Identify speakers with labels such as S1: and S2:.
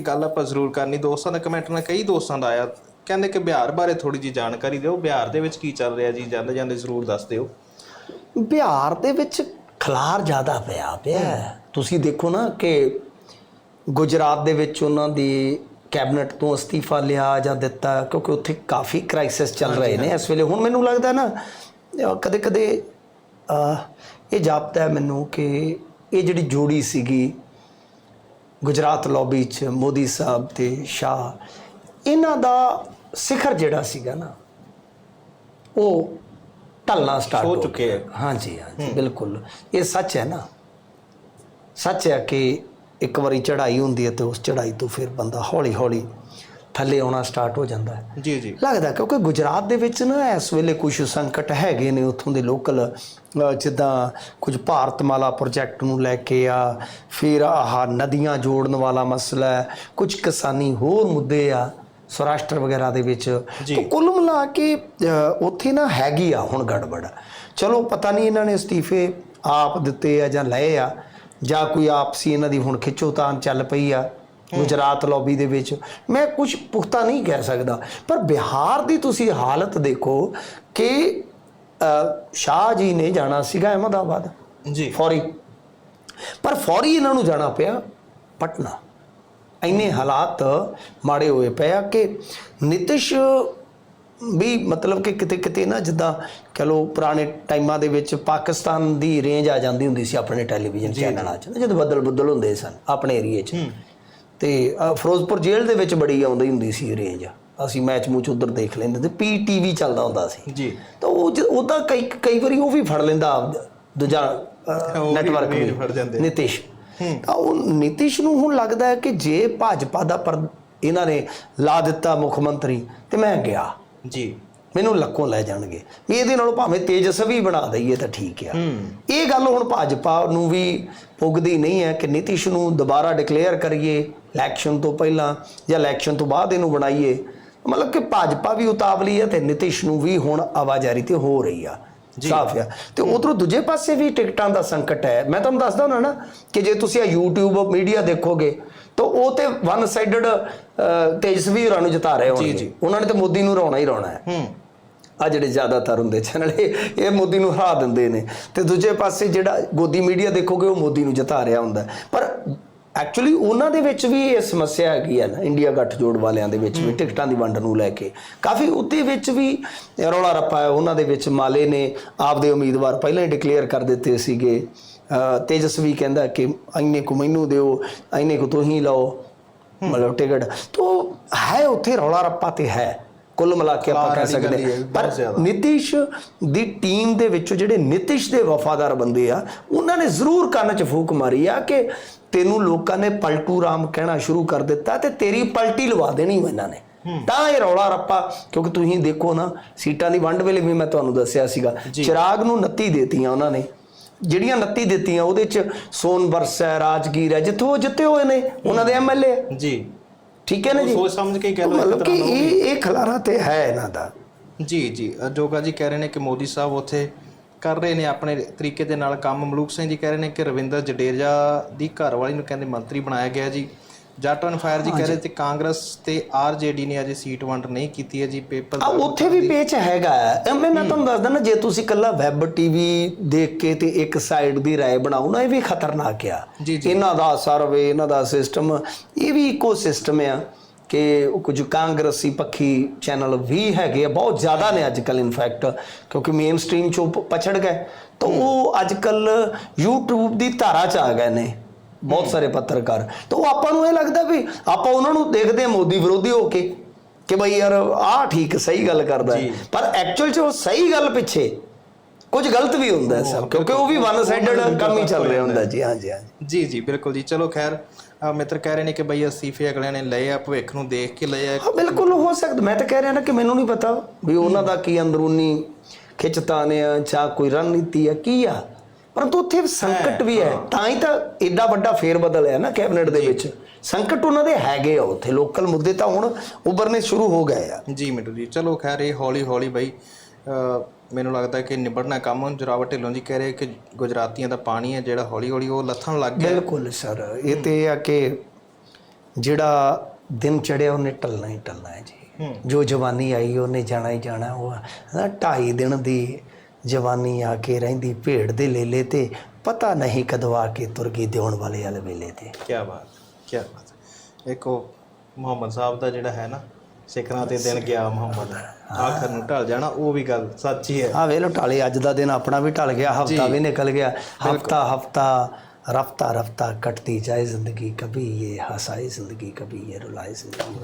S1: ਗੱਲ ਆਪਾਂ ਜ਼ਰੂਰ ਕਰਨੀ। ਦੋਸਤਾਂ ਦਾ ਕਮੈਂਟ ਨਾਲ ਕਈ ਦੋਸਤਾਂ ਦਾ ਆਇਆ। ਕਹਿੰਦੇ ਕਿ ਬਿਹਾਰ ਬਾਰੇ ਥੋੜੀ ਜੀ ਜਾਣਕਾਰੀ ਦਿਓ। ਬਿਹਾਰ ਦੇ ਵਿੱਚ ਕੀ ਚੱਲ ਰਿਹਾ ਜੀ? ਜਾਂਦੇ ਜਾਂਦੇ ਜ਼ਰੂਰ ਦੱਸ ਦਿਓ।
S2: ਬਿਹਾਰ ਦੇ ਵਿੱਚ ਖਲਾਰ ਜ਼ਿਆਦਾ ਪਿਆ ਪਿਆ। ਤੁਸੀਂ ਦੇਖੋ ਨਾ ਕਿ ਗੁਜਰਾਤ ਦੇ ਵਿੱਚ ਉਹਨਾਂ ਦੀ ਕੈਬਨਿਟ ਤੋਂ ਅਸਤੀਫਾ ਲਿਆ ਜਾਂ ਦਿੱਤਾ ਕਿਉਂਕਿ ਉੱਥੇ ਕਾਫੀ ਕ੍ਰਾਈਸਿਸ ਚੱਲ ਰਹੇ ਨੇ ਇਸ ਵੇਲੇ। ਹੁਣ ਮੈਨੂੰ ਲੱਗਦਾ ਨਾ ਕਦੇ ਕਦੇ ਇਹ ਜਾਪਦਾ ਹੈ ਮੈਨੂੰ ਕਿ ਇਹ ਜਿਹੜੀ ਜੋੜੀ ਸੀਗੀ ਗੁਜਰਾਤ ਲੌਬੀ ਚ ਮੋਦੀ ਸਾਹਿਬ ਤੇ ਸ਼ਾਹ ਇਹਨਾਂ ਦਾ ਸਿਖਰ ਜਿਹੜਾ ਸੀਗਾ ਨਾ ਉਹ ਢਲਣਾ ਸਟਾਰਟ
S1: ਹੋ ਚੁੱਕੇ। ਹੈ।
S2: ਹਾਂਜੀ ਹਾਂਜੀ ਬਿਲਕੁਲ ਇਹ ਸੱਚ ਹੈ ਨਾ ਸੱਚ ਹੈ ਕਿ ਇੱਕ ਵਾਰੀ ਚੜ੍ਹਾਈ ਹੁੰਦੀ ਹੈ ਤੇ ਉਸ ਚੜ੍ਹਾਈ ਤੋਂ ਫਿਰ ਬੰਦਾ ਹੌਲੀ ਹੌਲੀ ਥੱਲੇ ਆਉਣਾ ਸਟਾਰਟ ਹੋ ਜਾਂਦਾ ਹੈ।
S1: ਜੀ ਜੀ।
S2: ਲੱਗਦਾ ਕਿਉਂਕਿ ਗੁਜਰਾਤ ਦੇ ਵਿੱਚ ਨਾ ਇਸ ਵੇਲੇ ਕੁਝ ਸੰਕਟ ਹੈਗੇ ਨੇ ਉੱਥੋਂ ਦੇ ਲੋਕਲ ਜਿੱਦਾਂ ਕੁਝ ਭਾਰਤਮਾਲਾ ਪ੍ਰੋਜੈਕਟ ਨੂੰ ਲੈ ਕੇ ਆ ਫਿਰ ਆਹ ਨਦੀਆਂ ਜੋੜਨ ਵਾਲਾ ਮਸਲਾ ਹੈ ਕੁਝ ਕਿਸਾਨੀ ਹੋਰ ਮੁੱਦੇ ਆ ਸੌਰਾਸ਼ਟਰ ਵਗੈਰਾ ਦੇ ਵਿੱਚ। ਤਾਂ ਕੁੱਲ ਮਿਲਾ ਕੇ ਉੱਥੇ ਨਾ ਹੈਗੀ ਆ ਹੁਣ ਗੜਬੜ। ਚਲੋ ਪਤਾ ਨਹੀਂ ਇਹਨਾਂ ਨੇ ਅਸਤੀਫੇ ਆਪ ਦਿੱਤੇ ਆ ਜਾਂ ਲਏ ਆ ਜਾਂ ਕੋਈ ਆਪਸੀ ਇਹਨਾਂ ਦੀ ਹੁਣ ਖਿੱਚੋਤਾਨ ਚੱਲ ਪਈ ਆ। ਗੁਜਰਾਤ ਲੌਬੀ ਦੇ ਵਿੱਚ। ਮੈਂ ਕੁਝ ਪੁਖਤਾ ਨਹੀਂ ਕਹਿ ਸਕਦਾ। ਪਰ ਬਿਹਾਰ ਦੀ ਤੁਸੀਂ ਹਾਲਤ ਦੇਖੋ ਕਿ ਸ਼ਾਹ ਜੀ ਨੇ ਜਾਣਾ ਸੀਗਾ ਅਹਿਮਦਾਬਾਦ।
S1: ਜੀ।
S2: ਫੌਰੀ। ਪਰ ਫੌਰੀ ਇਹਨਾਂ ਨੂੰ ਜਾਣਾ ਪਿਆ ਪਟਨਾ। ਇੰਨੇ ਹਾਲਾਤ ਮਾੜੇ ਹੋਏ ਪਏ ਆ ਕਿ ਨਿਤਿਸ਼ ਵੀ ਮਤਲਬ ਕਿ ਕਿਤੇ ਕਿਤੇ ਨਾ ਜਿੱਦਾਂ ਕਹ ਲੋ ਪੁਰਾਣੇ ਟਾਈਮਾਂ ਦੇ ਵਿੱਚ ਪਾਕਿਸਤਾਨ ਦੀ ਰੇਂਜ ਆ ਜਾਂਦੀ ਹੁੰਦੀ ਸੀ ਆਪਣੇ ਟੈਲੀਵਿਜ਼ਨ ਚੈਨਲਾਂ 'ਚ ਜਦੋਂ। ਬੱਦਲ ਬੱਦਲ ਹੁੰਦੇ ਸਨ ਆਪਣੇ ਏਰੀਏ 'ਚ। ਤੇ ਫਿਰੋਜ਼ਪੁਰ ਜੇਲ੍ਹ ਦੇ ਵਿੱਚ ਬੜੀ ਆਉਂਦੀ ਹੁੰਦੀ ਸੀ ਰੇਂਜ ਅਸੀਂ ਮੈਚ ਮੂਚ ਉਧਰ ਦੇਖ ਲੈਂਦੇ ਤੇ ਪੀਟੀਵੀ ਚੱਲਦਾ ਹੁੰਦਾ ਸੀ।
S1: ਜੀ।
S2: ਤਾਂ ਉਹ ਉਹਦਾ ਕਈ ਕਈ ਵਾਰੀ ਉਹ ਵੀ ਫੜ ਲੈਂਦਾ ਦੂਜਾ
S1: ਵੀ
S2: ਨੈਟਵਰਕ
S1: range ਫੜ ਜਾਂਦੇ।
S2: ਨਿਤਿਸ਼। ਤਾਂ ਉਹ ਨਿਤਿਸ਼ ਨੂੰ ਹੁਣ ਲੱਗਦਾ ਹੈ ਕਿ ਜੇ ਭਾਜਪਾ ਦਾ ਪਰ ਇਹਨਾਂ ਨੇ ਲਾ ਦਿੱਤਾ ਮੁੱਖ ਮੰਤਰੀ ਤੇ ਮੈਂ ਗਿਆ।
S1: ਜੀ।
S2: ਮੈਨੂੰ ਲੱਕੋਂ ਲੈ ਜਾਣਗੇ। ਵੀ ਇਹਦੇ ਨਾਲੋਂ ਭਾਵੇਂ ਤੇਜਸਵੀ ਬਣਾ ਦਈਏ ਤਾਂ ਠੀਕ ਆ। ਇਹ ਗੱਲ ਹੁਣ ਭਾਜਪਾ ਨੂੰ ਵੀ ਪੁੱਗਦੀ ਨਹੀਂ ਹੈ ਕਿ ਨਿਤਿਸ਼ ਨੂੰ ਦੁਬਾਰਾ ਡਿਕਲੇਅਰ ਕਰੀਏ ਇਲੈਕਸ਼ਨ ਤੋਂ ਪਹਿਲਾਂ ਜਾਂ ਇਲੈਕਸ਼ਨ ਤੋਂ ਬਾਅਦ ਇਹਨੂੰ ਬਣਾਈਏ। ਮਤਲਬ ਕਿ ਭਾਜਪਾ ਵੀ ਉਤਾਵਲੀ ਹੈ ਤੇ ਨਿਤਿਸ਼ ਨੂੰ ਵੀ ਹੁਣ ਆਵਾਜ਼ਾਰੀ ਤੇ ਹੋ ਰਹੀ ਆ। ਸਾਫ਼ ਆ। ਤੇ ਉਧਰੋਂ ਦੂਜੇ ਪਾਸੇ ਵੀ ਟਿਕਟਾਂ ਦਾ ਸੰਕਟ ਹੈ। ਮੈਂ ਤੁਹਾਨੂੰ ਦੱਸਦਾ ਹਾਂ ਨਾ ਕਿ ਜੇ ਤੁਸੀਂ ਆ YouTube ਮੀਡੀਆ ਦੇਖੋਗੇ ਤਾਂ ਉਹ ਤੇ ਵਨ ਸਾਈਡਡ ਤੇਜਸਵੀ ਹੋਰਾਂ ਨੂੰ ਜਿਤਾ ਰਹੇ ਹੋਣਗੇ। ਉਹਨਾਂ ਨੇ ਤਾਂ ਮੋਦੀ ਨੂੰ ਹਰਾਉਣਾ ਹੀ ਹੈ।
S1: ਹੂੰ।
S2: ਆ ਜਿਹੜੇ ਜ਼ਿਆਦਾਤਰ ਹੁੰਦੇ ਚੈਨਲ ਇਹ ਇਹ ਮੋਦੀ ਨੂੰ ਹਰਾ ਦਿੰਦੇ ਨੇ। ਤੇ ਦੂਜੇ ਪਾਸੇ ਜਿਹੜਾ ਗੋਦੀ ਮੀਡੀਆ ਦੇਖੋਗੇ ਉਹ ਮੋਦੀ ਨੂੰ ਜਿਤਾ ਰਿਹਾ ਹੁੰਦਾ। ਪਰ ਐਕਚੁਅਲੀ ਉਹਨਾਂ ਦੇ ਵਿੱਚ ਵੀ ਇਹ ਸਮੱਸਿਆ ਹੈਗੀ ਹੈ ਨਾ ਇੰਡੀਆ ਗੱਠਜੋੜ ਵਾਲਿਆਂ ਦੇ ਵਿੱਚ ਵੀ ਟਿਕਟਾਂ ਦੀ ਵੰਡ ਨੂੰ ਲੈ ਕੇ। ਕਾਫੀ ਉੱਤੇ ਵਿੱਚ ਵੀ ਰੌਲਾ ਰੱਪਾ ਹੈ ਉਹਨਾਂ ਦੇ ਵਿੱਚ ਮਾਲੇ ਨੇ ਆਪਦੇ ਉਮੀਦਵਾਰ ਪਹਿਲਾਂ ਹੀ ਡਿਕਲੇਅਰ ਕਰ ਦਿੱਤੇ ਸੀਗੇ। ਤੇਜਸਵੀ ਕਹਿੰਦਾ ਕਿ ਇੰਨੇ ਕੁ ਮੈਨੂੰ ਦਿਓ ਇੰਨੇ ਕੁ ਤੁਸੀਂ ਲਓ ਮਤਲਬ ਟਿਕਟ। ਤੋਂ ਹੈ ਉੱਥੇ ਰੌਲਾ ਰੱਪਾ ਤੇ ਹੈ। ਕੁੱਲ ਮਿਲਾ ਕੇ ਆਪਾਂ ਕਹਿ ਸਕਦੇ ਪਰ। ਨਿਤਿਸ਼ ਦੀ ਟੀਮ ਦੇ ਵਿੱਚੋਂ ਜਿਹੜੇ ਨਿਤਿਸ਼ ਦੇ ਵਫਾਦਾਰ ਬੰਦੇ ਆ ਉਹਨਾਂ ਨੇ ਜ਼ਰੂਰ ਕੰਨ 'ਚ ਫੂਕ ਮਾਰੀ ਆ ਕਿ ਤੈਨੂੰ ਲੋਕਾਂ ਨੇ ਪਲਟੂ ਰਾਮ ਕਹਿਣਾ ਸ਼ੁਰੂ ਕਰ ਦਿੱਤਾ ਤੇ ਤੇਰੀ ਪਲਟੀ ਲਵਾ ਦੇਣੀ ਇਹਨਾਂ ਨੇ। ਤਾਂ ਇਹ ਰੌਲਾ ਰੱਪਾ ਕਿਉਂਕਿ ਤੁਸੀਂ ਦੇਖੋ ਨਾ ਸੀਟਾਂ ਦੀ ਵੰਡ ਵੇਲੇ ਵੀ ਮੈਂ ਤੁਹਾਨੂੰ ਦੱਸਿਆ ਸੀਗਾ ਚਿਰਾਗ ਨੂੰ 29 ਦੇਤੀਆਂ ਉਹਨਾਂ ਨੇ। ਜਿਹੜੀਆਂ 29 ਦਿੱਤੀਆਂ ਉਹਦੇ 'ਚ ਸੋਨਬਰਸ ਹੈ ਰਾਜਗੀਰ ਹੈ ਜਿੱਥੋਂ ਜਿੱਤੇ ਹੋਏ ਨੇ ਉਹਨਾਂ ਦੇ ਐਮਐਲਏ
S1: ਜੀ।
S2: ਠੀਕ ਹੈ ਨਾ ਜੀ?
S1: ਸੋਚ ਸਮਝ ਕੇ ਕਹਿ ਲਓ
S2: ਮਤਲਬ ਕਿ ਇਹ ਇਹ ਖਲਾਰਾ ਤੇ ਹੈ ਇਹਨਾਂ ਦਾ।
S1: ਜੀ ਜੀ। ਜੋਗਾ ਜੀ ਕਹਿ ਰਹੇ ਨੇ ਕਿ ਮੋਦੀ ਸਾਹਿਬ ਉੱਥੇ ਕਰ ਰਹੇ ਨੇ ਆਪਣੇ ਤਰੀਕੇ ਦੇ ਨਾਲ ਕੰਮ। ਮਲੂਕ ਸਿੰਘ ਜੀ ਕਹਿ ਰਹੇ ਨੇ ਕਿ ਰਵਿੰਦਰ ਜਡੇਜਾ ਦੀ ਘਰਵਾਲੀ ਨੂੰ ਕਹਿੰਦੇ ਮੰਤਰੀ ਬਣਾਇਆ ਗਿਆ ਜੀ। ਜੱਟ ਐਂਡ ਫਾਇਰ ਜੀ ਕਹਿ ਰਹੇ ਤੇ ਕਾਂਗਰਸ ਤੇ ਆਰਜੇਡੀ ਨੇ ਅਜੇ ਸੀਟ ਵੰਡ ਨਹੀਂ ਕੀਤੀ ਹੈ ਜੀ ਪੇਪਰ
S2: ਆ ਉੱਥੇ ਵੀ ਪੇਚ ਹੈਗਾ ਹੈ। ਐਵੇਂ ਮੈਂ ਤੁਹਾਨੂੰ ਦੱਸਦਾ ਨਾ ਜੇ ਤੁਸੀਂ ਕੱਲਾ ਵੈਬ ਟੀਵੀ ਦੇਖ ਕੇ ਤੇ ਇੱਕ ਸਾਈਡ ਦੀ رائے ਬਣਾਓ ਨਾ ਇਹ ਵੀ ਖਤਰਨਾਕ ਆ
S1: ਜੀ, ਜੀ।
S2: ਇਹਨਾਂ ਦਾ ਸਰਵੇ ਇਹਨਾਂ ਦਾ ਸਿਸਟਮ ਇਹ ਵੀ ਇਕੋ ਸਿਸਟਮ ਆ ਕਿ ਉਹ ਕੁਝ ਕਾਂਗਰਸੀ ਪੱਖੀ ਚੈਨਲ ਵੀ ਹੈਗੇ ਆ ਬਹੁਤ ਜ਼ਿਆਦਾ ਨੇ ਅੱਜ ਕੱਲ ਇਨਫੈਕਟ ਕਿਉਂਕਿ ਮੇਨ ਸਟ੍ਰੀਮ ਚੋਂ ਪ- ਪਛੜ ਗਏ ਤਾਂ ਉਹ ਅੱਜ ਕੱਲ YouTube ਦੀ ਧਾਰਾ ਚ ਆ ਗਏ ਨੇ ਬਹੁਤ ਸਾਰੇ ਪੱਤਰਕਾਰ। ਤਾਂ ਉਹ ਆਪਾਂ ਨੂੰ ਇਹ ਲੱਗਦਾ ਵੀ ਆਪਾਂ ਉਹਨਾਂ ਨੂੰ ਦੇਖਦੇ ਆ ਮੋਦੀ ਵਿਰੋਧੀ ਹੋ ਕੇ ਕਿ ਬਈ ਯਾਰ ਆਹ ਠੀਕ ਸਹੀ ਗੱਲ ਕਰਦਾ। ਪਰ ਐਕਚੁਅਲ ਚ ਉਹ ਸਹੀ ਗੱਲ ਪਿੱਛੇ ਕੁਝ ਗਲਤ ਵੀ ਹੁੰਦਾ ਹੈ ਸਭ ਕਿਉਂਕਿ ਉਹ ਵੀ ਵਨ ਸਾਈਡਡ ਕੰਮ ਹੀ ਚੱਲ ਰਿਹਾ ਹੁੰਦਾ ਜੀ ਹਾਂਜੀ ਹਾਂਜੀ।
S1: ਜੀ ਜੀ ਬਿਲਕੁਲ ਜੀ। ਚਲੋ ਖੈਰ ਮਿੱਤਰ ਕਹਿ ਰਹੇ ਨੇ ਕਿ ਬਈ ਅਸਤੀਫੇ ਅਗਲਿਆਂ ਨੇ ਲਏ ਆ ਭਵਿੱਖ ਨੂੰ ਦੇਖ ਕੇ ਲਏ ਆ।
S2: ਬਿਲਕੁਲ ਹੋ ਸਕਦਾ। ਮੈਂ ਤਾਂ ਕਹਿ ਰਿਹਾ ਨਾ ਕਿ ਮੈਨੂੰ ਨਹੀਂ ਪਤਾ ਵੀ ਉਹਨਾਂ ਦਾ ਕੀ ਅੰਦਰੂਨੀ ਖਿੱਚਤਾਨ ਆ ਜਾਂ ਕੋਈ ਰਣਨੀਤੀ ਆ ਕੀ ਆ? ਪਰੰਤੂ ਉੱਥੇ ਸੰਕਟ ਵੀ ਹੈ। ਤਾਂ ਹੀ ਤਾਂ ਐਡਾ ਵੱਡਾ ਫੇਰ ਬਦਲ ਹੈ ਨਾ ਕੈਬਨਿਟ ਦੇ ਵਿੱਚ। ਸੰਕਟ ਉਹਨਾਂ ਦੇ ਹੈਗੇ ਆ ਉੱਥੇ। ਲੋਕਲ ਮੁੱਦੇ ਤਾਂ ਹੁਣ ਉੱਭਰਨੇ ਸ਼ੁਰੂ ਹੋ ਗਏ ਆ।
S1: ਜੀ ਮਿੱਟੂ ਜੀ। ਚਲੋ ਖੈਰ ਇਹ ਹੌਲੀ ਹੌਲੀ ਬਈ ਮੈਨੂੰ ਲੱਗਦਾ ਕਿ ਨਿਬੜਨਾ ਕੰਮ ਜਰਾਵਟ ਢਿੱਲੋਂ ਜੀ ਕਹਿ ਰਹੇ ਕਿ ਗੁਜਰਾਤੀਆਂ ਦਾ ਪਾਣੀ ਹੈ ਜਿਹੜਾ ਹੌਲੀ ਹੌਲੀ ਉਹ ਲੱਥਣ ਲੱਗ ਗਿਆ।
S2: ਬਿਲਕੁਲ ਸਰ। ਇਹ ਤੇ ਆ ਕਿ ਜਿਹੜਾ ਦਿਨ ਚੜਿਆ ਉਹਨੇ ਟਲਣਾ ਹੀ ਟਲਣਾ ਹੈ ਜੀ। ਜੋ ਜਵਾਨੀ ਆਈ ਉਹਨੇ ਜਾਣਾ ਹੀ ਜਾਣਾ। ਉਹ ਢਾਈ ਦਿਨ ਦੀ ਜਵਾਨੀ ਆ ਕੇ ਰਹਿੰਦੀ ਭੇੜ ਦੇ ਲੇਲੇ ਤੇ ਪਤਾ ਨਹੀਂ ਕਦੋਂ ਕੇ ਤੁਰ ਗਈ ਦਿਉਣ ਵਾਲੇ ਵਾਲੇ ਵੇਲੇ ਤੇ।
S1: ਕੀ ਬਾਤ ਕੀ ਬਾਤ। ਇੱਕ ਉਹ ਮੁਹੰਮਦ ਸਾਹਿਬ ਦਾ ਜਿਹੜਾ ਹੈ ਨਾ ਸਿਖਰਾਂ ਤੇ ਦਿਨ ਗਿਆ ਮੁਹੰਮਦ। ਆਖਰ ਨੂੰ ਢਲ ਜਾਣਾ ਉਹ ਵੀ ਗੱਲ ਸੱਚੀ ਹੈ
S2: ਆ ਵੇਖ ਲੋ ਢਾਲੇ ਅੱਜ ਦਾ ਦਿਨ ਆਪਣਾ ਵੀ ਢਲ ਗਿਆ ਹਫਤਾ ਵੀ ਨਿਕਲ ਗਿਆ। ਹਫਤਾ ਹਫਤਾ ਰਫਤਾ ਰਫਤਾ ਕੱਟਦੀ ਜਾਏ ਜ਼ਿੰਦਗੀ ਕਭੀ ਇਹ ਹਸਾਈ ਜ਼ਿੰਦਗੀ ਕਭੀ ਇਹ ਰੁਲਾਈ ਜ਼ਿੰਦਗੀ।